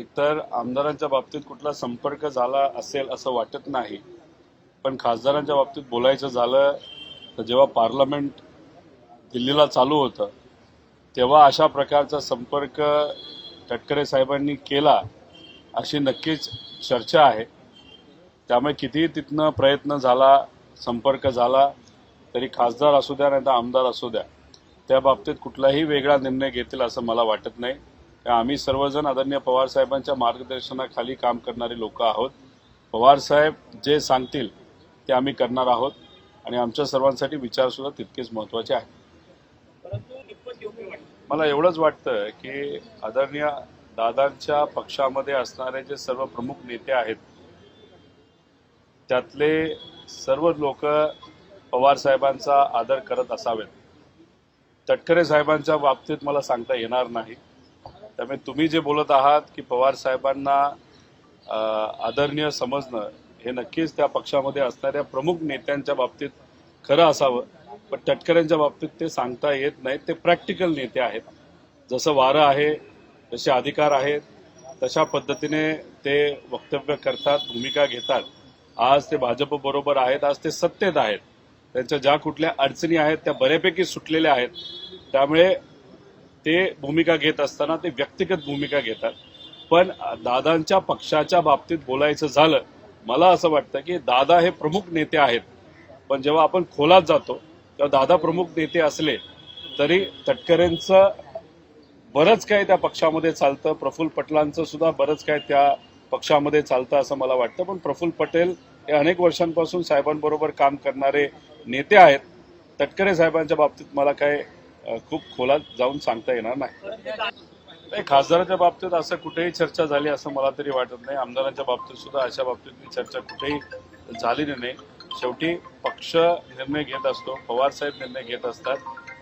एकतर आमदारांच्या बाबतीत कुठला संपर्क झाला असेल असं वाटत नाही पण खासदारांच्या बाबतीत बोलायचं झालं तर जेव्हा पार्लमेंट दिल्लीला चालू होतं तेव्हा अशा प्रकारचा संपर्क तटकरे साहेबांनी केला अशी नक्कीच चर्चा आहे. त्यामुळे कितीही तिथनं प्रयत्न झाला संपर्क झाला तरी खासदार असू द्या नाही तर आमदार असू द्या त्या बाबतीत कुठलाही वेगळा निर्णय घेतील असं मला वाटत नाही. आम्ही सर्वजण आदरणीय पवार साहेबांच्या मार्गदर्शनाखाली काम करणारे लोक आहोत. पवार साहेब जे सांगतील ते आम्ही करणार आहोत आणि आमच्या सर्वांसाठी विचार सुद्धा तितकेच महत्त्वाचे आहे मला एवढंच वाटतं की आदरणीय दादांच्या पक्षामध्ये असणारे जे सर्व प्रमुख नेते आहेत त्यातले सर्व लोक पवार साहेबांचा आदर करत असावेत. तटकरे साहेबांच्या बाबतीत मला सांगता येणार नाही. त्यामुळे तुम्ही जे बोलत आहात की पवार साहेबांना आदरणीय समजणं हे नक्कीच त्या पक्षामध्ये असणाऱ्या प्रमुख नेत्यांच्या बाबतीत खरं असावं. पण तटकऱ्यांच्या बाबतीत ते सांगता येत नाहीत. ते प्रॅक्टिकल नेते आहेत. जसं वारं आहे जसे अधिकार आहेत. तशा पद्धतीने ते वक्तव्य करतात भूमिका घेतात. आज ते भाजप बरोबर आहेत आज ते सत्तेत आहेत. त्यांच्या ज्या कुठल्या अडचणी आहेत त्या बऱ्यापैकी सुटलेल्या आहेत. त्यामुळे ते भूमिका घेत असताना ते व्यक्तिगत भूमिका घेतात. पण दादांच्या पक्षाच्या बाबतीत बोलायचं झालं मला असं वाटतं की दादा हे प्रमुख नेते आहेत. पण जेव्हा आपण खोलात जातो तेव्हा दादा प्रमुख नेते असले तरी तटकरेंचं बरंच काही त्या पक्षामध्ये चालतं प्रफुल्ल पटलांचं सुद्धा बरंच काही त्या पक्षामध्ये चालतं असं मला वाटतं. पण प्रफुल्ल पटेल हे अनेक वर्षांपासून साहेबांबरोबर काम करणारे नेते आहेत. तटकरे साहेबांच्या बाबतीत मला काय खूप खोलात जाऊन सांगता येणार नाही. नाही खासदाराच्या बाबतीत असं कुठेही चर्चा झाली असं मला तरी वाटत नाही. आमदारांच्या बाबतीत सुद्धा अशा बाबतीत चर्चा कुठेही झालेली नाही. शेवटी पक्ष निर्णय घेत असतो पवार साहेब निर्णय घेत असतात.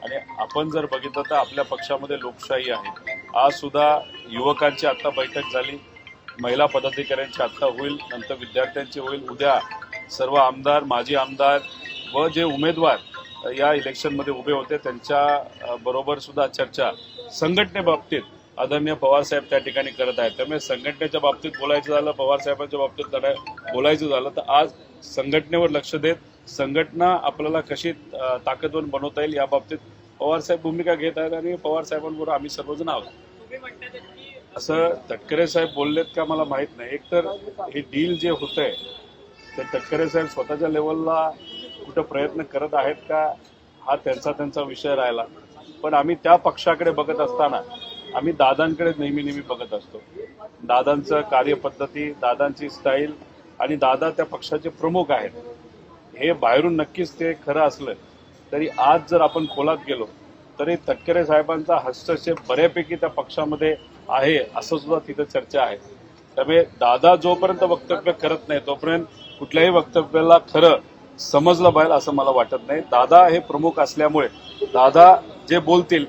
आणि आपण जर बघितलं तर आपल्या पक्षामध्ये लोकशाही आहे. आज सुद्धा युवकांची आता बैठक झाली. महिला पदाधिकाऱ्यांची आत्ता होईल नंतर विद्यार्थ्यांची होईल. उद्या सर्व आमदार माजी आमदार व जे उमेदवार या इलेक्शनमध्ये उभे होते. त्यांच्या बरोबर सुद्धा चर्चा संघटनेबाबतीत आदरणीय पवार साहेब त्या ठिकाणी करत आहेत. त्यामुळे संघटनेच्या बाबतीत बोलायचं झालं पवार साहेबांच्या बाबतीत बोलायचं झालं तर आज संघटनेवर लक्ष देत संघटना आपल्याला कशी ताकदवर बनवता येईल या बाबतीत पवार साहेब भूमिका घेत आहेत आणि पवार साहेबांबरोबर आम्ही सर्वजण आहोत. असं तटकरे साहेब बोललेत का मला माहीत नाही. एकतर हे डील जे होत आहे ते तटकरे साहेब स्वतःच्या लेवलला कुठं प्रयत्न करत आहेत का हा त्यांचा त्यांचा विषय राहिला. पण आम्ही त्या पक्षाकडे बघत असताना आम्ही दादांकडे नेहमी नेहमी बघत असतो. दादांचं कार्यपद्धती दादांची स्टाईल आणि दादा त्या पक्षाचे प्रमुख आहेत. हे बाहेरून नक्कीच ते खरं असलं तरी आज जर आपण खोलात गेलो तरी तटकरे साहेबांचा हस्तक्षेप बऱ्यापैकी त्या पक्षामध्ये आहे असं सुद्धा तिथं चर्चा आहे. त्यामुळे दादा जोपर्यंत वक्तव्य करत नाही तोपर्यंत कुठल्याही वक्तव्याला खरं समजलं पाहिजे असं मला वाटत नाही. दादा हे प्रमुख असल्यामुळे दादा जे बोलतील